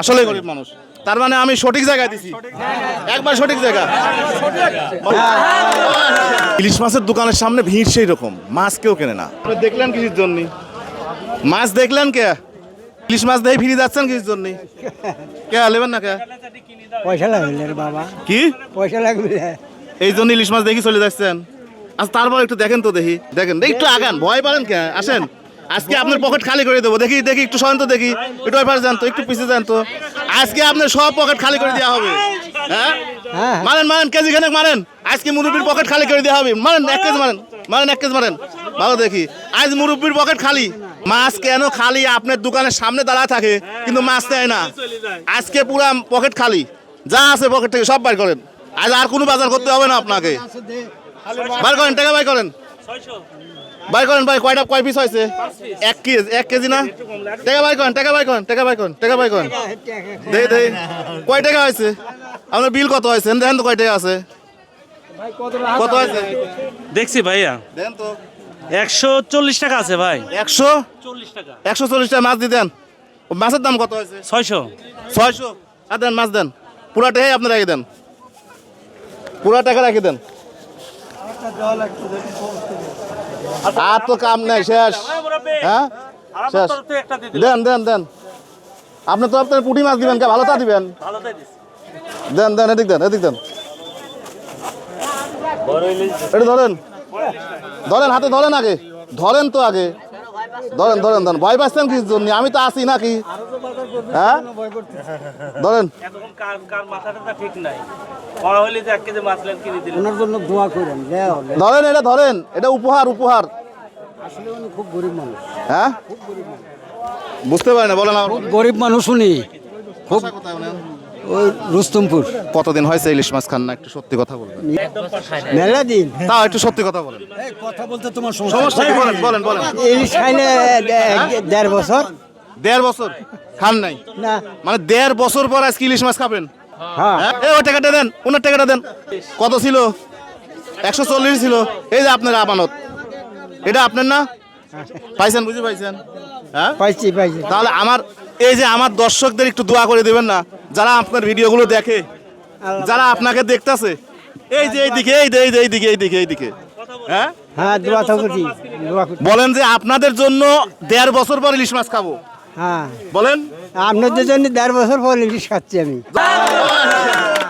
আসলে গরিব মানুষ। তার মানে আমি সঠিক জায়গায় দিছি। একবার সঠিক জায়গা। ইলিশ মাছের দোকানের সামনে ভিড় সেই রকম মাছ কেউ কেনে না। দেখলেন কিছুর জন্য? মাছ দেখলেন কে? ইলিশ মাছ দেখে ফিরে যাচ্ছেন কিসের জন্য? কে নেবেন না কে? পয়সা লাগবে বাবা। কি? পয়সা লাগবে এই জন্য ইলিশ মাছ দেখি চলে যাচ্ছেন। আচ্ছা তারপর একটু দেখেন তো দেখি। দেখেন একটু আগান। ভয় পারেন কে? আসেন। আজকে আপনার পকেট খালি করে দেবো। দেখি দেখি একটু শান্ত দেখি। একটু ওই পাশে যান একটু পিছিয়ে জানতো। আজকে আপনার সব পকেট খালি করে দেওয়া হবে। হ্যাঁ? হ্যাঁ। মারেন মারেন কেজি খানেক মারেন। আজকে মুরব্বীর পকেট খালি করে দেওয়া হবে। মারেন এক কেজি মারেন মারেন এক কেজি মারেন। ভালো দেখি। আজ মুরব্বীর পকেট খালি। মাছ কেন খালি? আপনার দোকানের সামনে দাঁড়া থাকে কিন্তু মাছ দেয় না। আজকে পুরা পকেট খালি। যা আছে পকেট থেকে সব বাইর করেন। আজ আর কোনো বাজার করতে হবে না আপনাকে। বার করেন টাকা বাই করেন। বাই করেন ভাই কয়টা কয় পিস হয়েছে? এক কেজি এক কেজি না? টাকা বাই করেন টাকা বাই করেন টাকা বাই করেন টাকা বাই করেন। দেই দেই। কয় টাকা হয়েছে? আপনার বিল কত হয়েছে? দেখেন তো কয় টাকা আছে। কত হয়েছে? দেখছি ভাইয়া। দেন তো। একশো চল্লিশ টাকা আছে ভাই। একশো? চল্লিশ টাকা। একশো চল্লিশ টাকা মাছ দিয়ে দেন। মাছের দাম কত হয়েছে? ছয়শো। ছয়শো? আর দেন মাছ দেন। পুরা টাকাই আপনি রেখে দেন। পুরা টাকা রেখে দেন। আর তো কাম নাই, শেষ। হ্যাঁ? শেষ। দেন দেন দেন। আপনি তো আপনার পুঁটি মাছ দিবেন, কে ভালো তা দিবেন? দেন দেন, এদিক দেন এদিক দেন। এটা ধরেন। ধরেন, হাতে ধরেন আগে। ধরেন তো আগে। ধরেন ধরেন ধরেন। ভয় পাচ্ছেন কিছু জন্য? আমি তো আছি নাকি? হ্যাঁ? ধরেন। এতক্ষণ কার কার মাথাটা ঠিক নাই। বড় হইলে যে এক কেজি মাছ লেন কিনে দিলেন। ওনার জন্য দোয়া করেন যে হলে ধরেন এটা ধরেন। এটা উপহার উপহার। খুব গরিব মানুষ। হ্যাঁ? বুঝতে না বলেন আমার। গরিব মানুষ উনি। খুব? ওই রুস্তমপুর। কতদিন হয়েছে ইলিশ মাছ খান না? একটু সত্যি কথা বলবেন। মেলা দিন? তাও একটু সত্যি কথা বলেন। কথা বলতে তোমার সমস্যা বলেন বলেন বলেন। ইলিশ খাইলে দেড় বছর। দেড় বছর। খান নাই। না। মানে দেড় বছর পর আজকে ইলিশ মাছ খাবেন। হ্যাঁ। হ্যাঁ? এই ওই টাকাটা দেন ওনার টাকাটা দেন। কত ছিল? একশো চল্লিশ ছিল। এই যে আপনার আমানত। এটা আপনার না? পাইছেন বুঝি পাইছেন? হ্যাঁ? পাইছি পাইছি। তাহলে আমার এই যে আমার দর্শকদের একটু দোয়া করে দেবেন না যারা আপনার ভিডিওগুলো দেখে যারা আপনাকে দেখতাছে এই যে এইদিকে এই যে এই যে এইদিকে এইদিকে এইদিকে। হ্যাঁ? হ্যাঁ দোয়া বলেন যে আপনাদের জন্য দেড় বছর পর ইলিশ মাছ খাব। হ্যাঁ। বলেন। আপনাদের জন্য দেড় বছর পর ইলিশ খাচ্ছি আমি।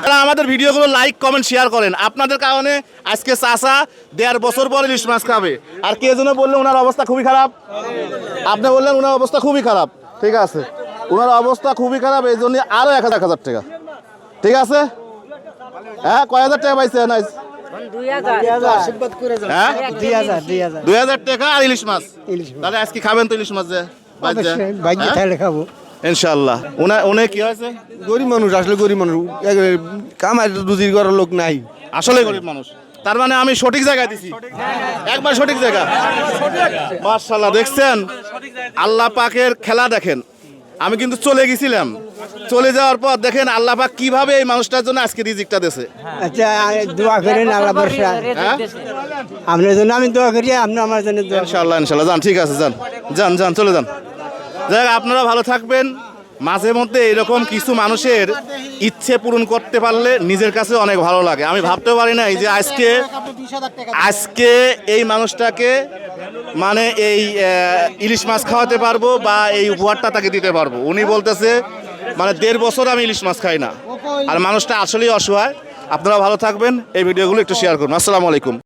যারা আমাদের ভিডিওগুলো লাইক কমেন্ট শেয়ার করেন আপনাদের কারণে আজকে চাষা দেড় বছর পর ইলিশ মাছ খাবে। আর কে যেন বললেন ওনার অবস্থা খুবই খারাপ। আপনি বললেন ওনার অবস্থা খুবই খারাপ। ঠিক আছে। ওনার অবস্থা খুবই খারাপ এই জন্য আরও এক হাজার এক হাজার টাকা। ঠিক আছে? হ্যাঁ কয় হাজার টাকা? আশীর্বাদ করে হ্যাঁ? দুই হাজার হাজার টাকা আর ইলিশ মাছ। ইলিশ মাছ। তাহলে আজকে খাবেন তো ইলিশ মাছ যে। অবশ্যই ভাগ্যে থাকলে খাব। ইনশাল্লাহ উনা উনি কি হয়েছে? গরিব মানুষ আসলে গরিব মানুষ। কামাই রুজির করার লোক নাই। আসলে গরিব মানুষ। তার মানে আমি সঠিক জায়গায় দিছি। একবার সঠিক জায়গা। মার্শাল্লাহ দেখছেন? আল্লাহ পাকের খেলা দেখেন। আমি কিন্তু চলে গেছিলাম। চলে যাওয়ার পর দেখেন আল্লাহ পাক কীভাবে এই মানুষটার জন্য আজকে রিজিকটা দিয়েছে। আচ্ছা দোয়া করেন আল্লাহ বর্ষা হ্যাঁ? আপনার জন্য আমি দোয়া করি আপনি আমার জন্য। ইনশাল্লাহ ইনশাল্লাহ যান ঠিক আছে যান। যান যান চলে যান। যাই আপনারা ভালো থাকবেন। মাঝে মধ্যে এরকম কিছু মানুষের ইচ্ছে পূরণ করতে পারলে নিজের কাছে অনেক ভালো লাগে। আমি ভাবতে পারি না যে আজকে আজকে এই মানুষটাকে মানে এই ইলিশ মাছ খাওয়াতে পারব বা এই উপহারটা তাকে দিতে পারব। উনি বলতেছে মানে দেড় বছর আমি ইলিশ মাছ খাই না। আর মানুষটা আসলেই অসহায়। আপনারা ভালো থাকবেন। এই ভিডিওগুলো একটু শেয়ার করুন। আসসালামু আলাইকুম।